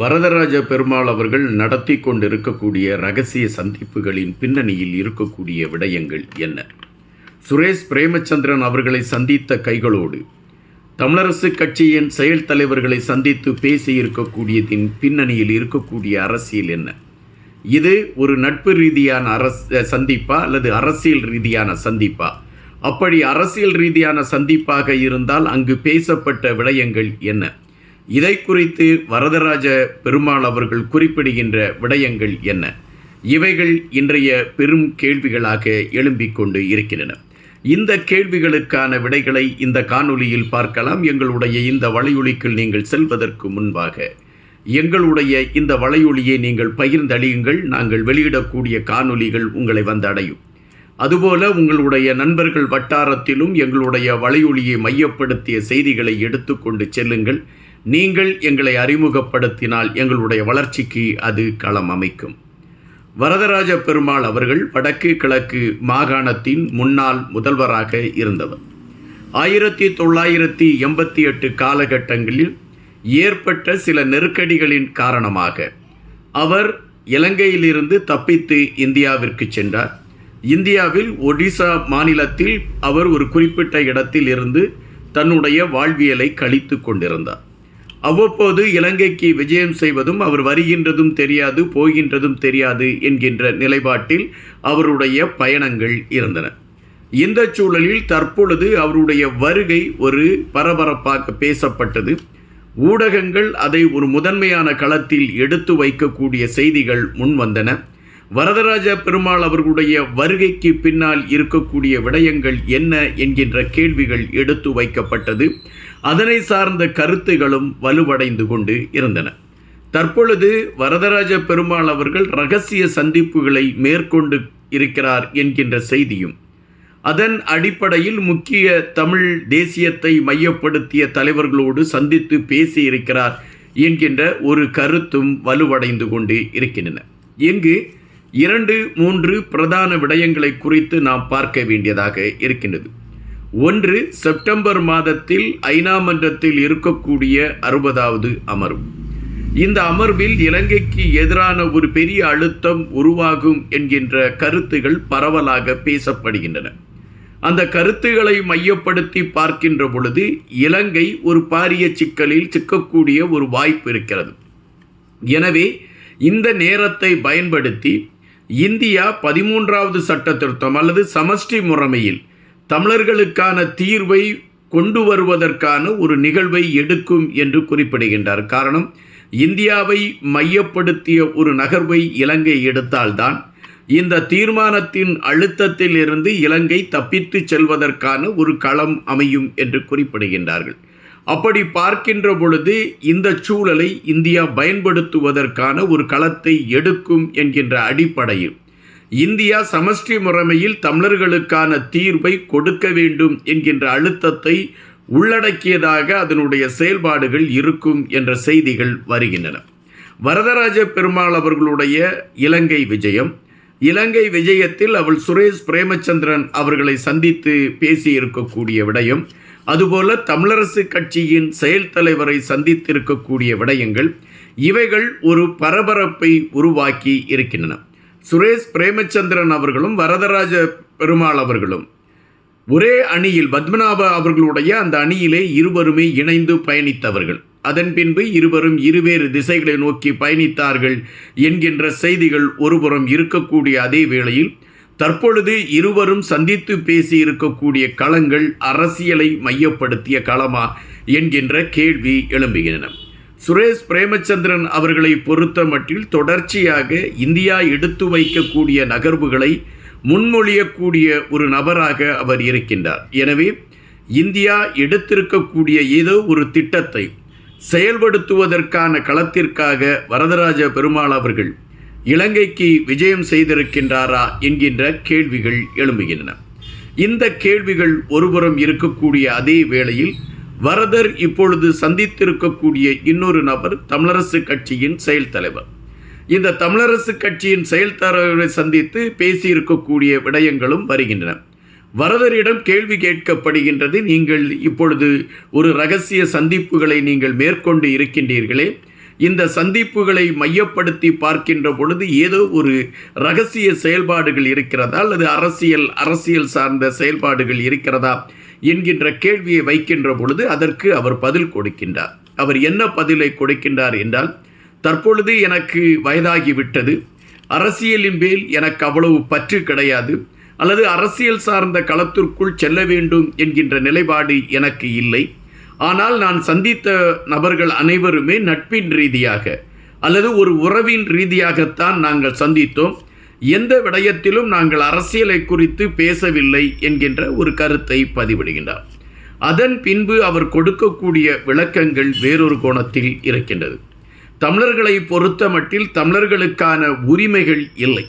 வரதராஜ பெருமாள் அவர்கள் நடத்தி கொண்டிருக்கக்கூடிய ரகசிய சந்திப்புகளின் பின்னணியில் இருக்கக்கூடிய விடயங்கள் என்ன? சுரேஷ் பிரேமச்சந்திரன் அவர்களை சந்தித்த கைகளோடு தமிழரசு கட்சியின் செயல் தலைவர்களை சந்தித்து பேசியிருக்கக்கூடியதின் பின்னணியில் இருக்கக்கூடிய அரசியல் என்ன? இது ஒரு நட்பு ரீதியான அரஸ் சந்திப்பா அல்லது அரசியல் ரீதியான சந்திப்பா? அப்படி அரசியல் ரீதியான சந்திப்பாக இருந்தால் அங்கு பேசப்பட்ட விடயங்கள் என்ன? இதை குறித்து வரதராஜ பெருமாள் அவர்கள் குறிப்பிடுகின்ற விடயங்கள் என்ன? இவைகள் இன்றைய பெரும் கேள்விகளாக எழும்பிக் கொண்டு இருக்கின்றன. இந்த கேள்விகளுக்கான விடைகளை இந்த காணொளியில் பார்க்கலாம். எங்களுடைய இந்த வலையொலிக்குள் நீங்கள் செல்வதற்கு முன்பாக. எங்களுடைய இந்த வலையொலியை நீங்கள் பகிர்ந்தளியுங்கள். நாங்கள் வெளியிடக்கூடிய காணொலிகள் உங்களை வந்தடையும். அதுபோல உங்களுடைய நண்பர்கள் வட்டாரத்திலும் எங்களுடைய வலையொலியை மையப்படுத்திய செய்திகளை எடுத்துக்கொண்டு செல்லுங்கள். நீங்கள் எங்களை அறிமுகப்படுத்தினால் எங்களுடைய வளர்ச்சிக்கு அது களம் அமைக்கும். வரதராஜ பெருமாள் அவர்கள் வடக்கு கிழக்கு மாகாணத்தின் முன்னாள் முதல்வராக இருந்தவர். ஆயிரத்தி தொள்ளாயிரத்தி எண்பத்தி எட்டு காலகட்டங்களில் ஏற்பட்ட சில நெருக்கடிகளின் காரணமாக அவர் இலங்கையிலிருந்து தப்பித்து இந்தியாவிற்கு சென்றார். இந்தியாவில் ஒடிசா மாநிலத்தில் அவர் ஒரு குறிப்பிட்ட இடத்தில் இருந்து தன்னுடைய வாழ்வியலை கழித்து கொண்டிருந்தார். அவ்வப்போது இலங்கைக்கு விஜயம் செய்வதும் அவர் வருகின்றதும் தெரியாது போகின்றதும் தெரியாது என்கின்ற நிலைப்பாட்டில் அவருடைய பயணங்கள் இருந்தன. இந்த சூழலில் தற்பொழுது அவருடைய வருகை ஒரு பரபரப்பாக பேசப்பட்டது. ஊடகங்கள் அதை ஒரு முதன்மையான களத்தில் எடுத்து வைக்கக்கூடிய செய்திகள் முன்வந்தன வரதராஜ பெருமாள் அவர்களுடைய வருகைக்கு பின்னால் இருக்கக்கூடிய விடயங்கள் என்ன என்கின்ற கேள்விகள் எடுத்து வைக்கப்பட்டது. அதனை சார்ந்த கருத்துகளும் வலுவடைந்து கொண்டு இருந்தன. தற்பொழுது வரதராஜ பெருமாள் அவர்கள் ரகசிய சந்திப்புகளை மேற்கொண்டு இருக்கிறார் என்கின்ற செய்தியும் அதன் அடிப்படையில் முக்கிய தமிழ் தேசியத்தை மையப்படுத்திய தலைவர்களோடு சந்தித்து பேசியிருக்கிறார் என்கின்ற ஒரு கருத்தும் வலுவடைந்து கொண்டு இருக்கின்றன. இங்கு இரண்டு மூன்று பிரதான விடயங்களை குறித்து நாம் பார்க்க வேண்டியதாக இருக்கின்றது. ஒன்று செப்டம்பர் மாதத்தில் ஐநா மன்றத்தில் இருக்கக்கூடிய அறுபதாவது அமர்வு. இந்த அமர்வில் இலங்கைக்கு எதிரான ஒரு பெரிய அழுத்தம் உருவாகும் என்கின்ற கருத்துகள் பரவலாக பேசப்படுகின்றன. அந்த கருத்துக்களை மையப்படுத்தி பார்க்கின்ற பொழுது இலங்கை ஒரு பாரிய சிக்கலில் சிக்கக்கூடிய ஒரு வாய்ப்பு இருக்கிறது. எனவே இந்த நேரத்தை பயன்படுத்தி இந்தியா பதிமூன்றாவது சட்ட திருத்தம் அல்லது சமஷ்டி முறைமையில் தமிழர்களுக்கான தீர்வை கொண்டு வருவதற்கான ஒரு நிகழ்வை எடுக்கும் என்று குறிப்பிடுகின்றார். காரணம் இந்தியாவை மையப்படுத்திய ஒரு நகர்வை இலங்கை எடுத்தால்தான் இந்த தீர்மானத்தின் அழுத்தத்தில் இருந்து இலங்கை தப்பித்து செல்வதற்கான ஒரு களம் அமையும் என்று குறிப்பிடுகின்றார்கள். அப்படி பார்க்கின்ற பொழுது இந்த சூழலை இந்தியா பயன்படுத்துவதற்கான ஒரு களத்தை எடுக்கும் என்கின்ற அடிப்படையில் இந்தியா சமஷ்டி முறைமையில் தமிழர்களுக்கான தீர்வை கொடுக்க வேண்டும் என்கின்ற அழுத்தத்தை உள்ளடக்கியதாக அதனுடைய செயல்பாடுகள் இருக்கும் என்ற செய்திகள் வருகின்றன. வரதராஜ பெருமாள் அவர்களுடைய இலங்கை விஜயம். இலங்கை விஜயத்தில் அவள் சுரேஷ் பிரேமச்சந்திரன் அவர்களை சந்தித்து பேசியிருக்கக்கூடிய விடயம். அதுபோல தமிழரசு கட்சியின் செயல் தலைவரை சந்தித்திருக்கக்கூடிய விடயங்கள். இவைகள் ஒரு பரபரப்பை உருவாக்கி இருக்கின்றன. சுரேஷ் பிரேமச்சந்திரன் அவர்களும் வரதராஜ பெருமாள் அவர்களும். ஒரே அணியில் பத்மநாப அவர்களுடைய அந்த அணியிலே இருவருமே இணைந்து பயணித்தவர்கள். அதன் பின்பு இருவரும் இருவேறு திசைகளை நோக்கி பயணித்தார்கள் என்கின்ற செய்திகள் ஒருபுறம் இருக்கக்கூடிய அதே வேளையில் தற்பொழுது இருவரும் சந்தித்து பேசி இருக்கக்கூடிய களங்கள் அரசியலை மையப்படுத்திய களமா என்கின்ற கேள்வி எழும்புகின்றன. சுரேஷ் பிரேமச்சந்திரன் அவர்களை பொறுத்த மட்டில் தொடர்ச்சியாக இந்தியா எடுத்து வைக்கக்கூடிய நகர்வுகளை முன்மொழியக்கூடிய ஒரு நபராக அவர் இருக்கின்றார். எனவே இந்தியா எடுத்திருக்கக்கூடிய ஏதோ ஒரு திட்டத்தை செயல்படுத்துவதற்கான களத்திற்காக வரதராஜ பெருமாள் அவர்கள் இலங்கைக்கு விஜயம் செய்திருக்கின்றாரா என்கின்ற கேள்விகள் எழும்புகின்றன. இந்த கேள்விகள் ஒருபுறம் இருக்கக்கூடிய அதே வேளையில் வரதர் இப்பொழுது சந்தித்திருக்கக்கூடிய இன்னொரு நபர் தமிழரசு கட்சியின் செயல் தலைவர். இந்த தமிழரசு கட்சியின் செயல் தலைவரை சந்தித்து பேசியிருக்கக்கூடிய விடயங்களும் வருகின்றன. வரதரிடம் கேள்வி கேட்கப்படுகின்றது. நீங்கள் இப்பொழுது ஒரு ரகசிய சந்திப்புகளை நீங்கள் மேற்கொண்டு இருக்கின்றீர்களே. இந்த சந்திப்புகளை மையப்படுத்தி பார்க்கின்ற பொழுது ஏதோ ஒரு ரகசிய செயல்பாடுகள் இருக்கிறதா? அல்லது அரசியல் அரசியல் சார்ந்த செயல்பாடுகள் இருக்கிறதா? என்கின்ற கேள்வியை வைக்கின்ற பொழுது அதற்கு அவர் பதில் கொடுக்கின்றார். அவர் என்ன பதிலை கொடுக்கின்றார் என்றால் தற்பொழுது எனக்கு வயதாகிவிட்டது அரசியலின் மேல் எனக்கு அவ்வளவு பற்று கிடையாது. அல்லது அரசியல் சார்ந்த களத்திற்குள் செல்ல வேண்டும் என்கின்ற நிலைப்பாடு எனக்கு இல்லை. ஆனால் நான் சந்தித்த நபர்கள் அனைவருமே நட்பின் ரீதியாக அல்லது ஒரு உறவின் ரீதியாகத்தான் நாங்கள் சந்தித்தோம். எந்த விடயத்திலும் நாங்கள் அரசியலை குறித்து பேசவில்லை என்கின்ற ஒரு கருத்தை பதிவிடுகின்றார். அதன் பின்பு அவர் கொடுக்கக்கூடிய விளக்கங்கள் வேறொரு கோணத்தில் இருக்கின்றது. தமிழர்களை பொறுத்தமட்டில் தமிழர்களுக்கான உரிமைகள் இல்லை.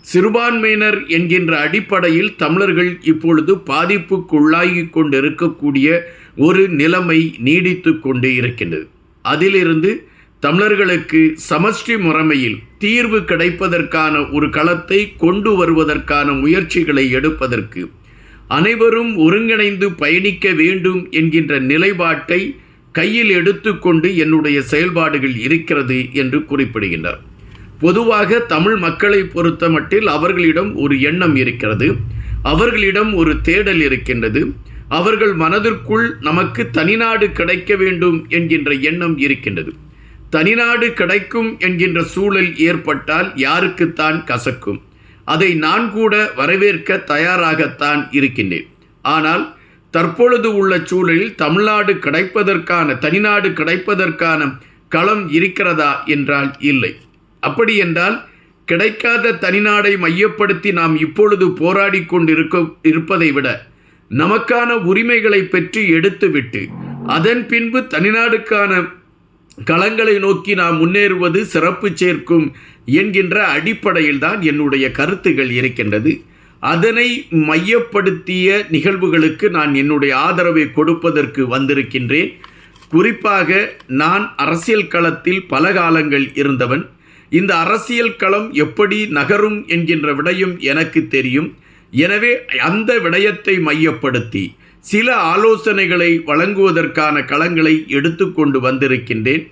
சிறுபான்மையினர் என்கின்ற அடிப்படையில் தமிழர்கள் இப்பொழுது பாதிப்புக்குள்ளாகி கொண்டிருக்கக்கூடிய ஒரு நிலைமை நீடித்து கொண்டு இருக்கின்றது. அதிலிருந்து தமிழர்களுக்கு சமஷ்டி முறைமையில் தீர்வு கிடைப்பதற்கான ஒரு களத்தை கொண்டு வருவதற்கான முயற்சிகளை எடுப்பதற்கு அனைவரும் ஒருங்கிணைந்து பயணிக்க வேண்டும் என்கின்ற நிலைப்பாட்டை கையில் எடுத்துக்கொண்டு என்னுடைய செயல்பாடுகள் இருக்கிறது என்று குறிப்பிடுகின்றார் பொதுவாக தமிழ் மக்களை பொறுத்தமட்டில் அவர்களிடம் ஒரு எண்ணம் இருக்கிறது. அவர்களிடம் ஒரு தேடல் இருக்கின்றது. அவர்கள் மனதிற்குள் நமக்கு தனிநாடு கிடைக்க வேண்டும் என்கின்ற எண்ணம் இருக்கின்றது. தனிநாடு கிடைக்கும் என்கின்ற சூழல் ஏற்பட்டால் யாருக்குத்தான் கசக்கும்? அதை நான் கூட வரவேற்க தயாராகத்தான் இருக்கின்றேன். ஆனால் தற்பொழுது உள்ள சூழலில் தமிழ்நாடு கிடைப்பதற்கான தனிநாடு கிடைப்பதற்கான களம் இருக்கிறதா என்றால் இல்லை. அப்படி என்றால் கிடைக்காத தனிநாடை மையப்படுத்தி நாம் இப்பொழுது போராடி கொண்டிருக்க இருப்பதை விட நமக்கான உரிமைகளை பெற்று எடுத்துவிட்டு அதன் பின்பு தனிநாடுக்கான களங்களை நோக்கி நாம் முன்னேறுவது சிறப்பு சேர்க்கும் என்கின்ற அடிப்படையில் தான் என்னுடைய கருத்துகள் இருக்கின்றது. அதனை மையப்படுத்திய நிகழ்வுகளுக்கு நான் என்னுடைய ஆதரவை கொடுப்பதற்கு வந்திருக்கின்றேன். குறிப்பாக நான் அரசியல் களத்தில் பல காலங்கள் இருந்தவன். இந்த அரசியல் களம் எப்படி நகரும் என்கின்ற விடயம் எனக்கு தெரியும். எனவே அந்த விடயத்தை மையப்படுத்தி சில ஆலோசனைகளை வழங்குவதற்கான களங்களை எடுத்துக்கொண்டு வந்திருக்கின்றேன்.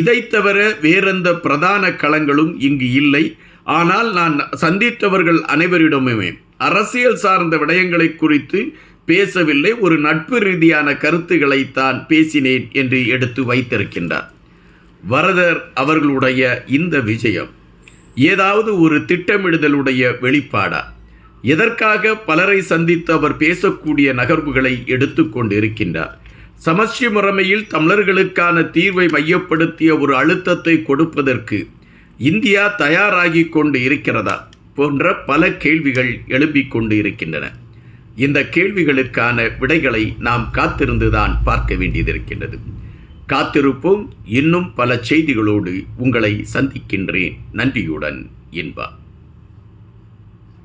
இதை தவிர வேறெந்த பிரதான களங்களும் இங்கு இல்லை. ஆனால் நான் சந்தித்தவர்கள் அனைவரிடமுமே அரசியல் சார்ந்த விடயங்களை குறித்து பேசவில்லை. ஒரு நட்பு ரீதியான கருத்துக்களைத்தான் பேசினேன் என்று எடுத்து வைத்திருக்கின்றார். வரதர் அவர்களுடைய இந்த விஜயம் ஏதாவது ஒரு திட்டமிடுதலுடைய வெளிப்பாடா? எதற்காக பலரை சந்தித்து அவர் பேசக்கூடிய நகர்வுகளை எடுத்துக்கொண்டு இருக்கின்றார் சமஸ்டி முறைமையில் தமிழர்களுக்கான தீர்வை மையப்படுத்திய ஒரு அழுத்தத்தை கொடுப்பதற்கு இந்தியா தயாராகி கொண்டு இருக்கிறதா போன்ற பல கேள்விகள் எழுப்பிக் கொண்டு இருக்கின்றன இந்த கேள்விகளுக்கான விடைகளை நாம் காத்திருந்துதான் பார்க்க வேண்டியதிருக்கின்றது காத்திருப்போம். இன்னும் பல செய்திகளோடு உங்களை சந்திக்கின்றேன். நன்றியுடன் என்பார்.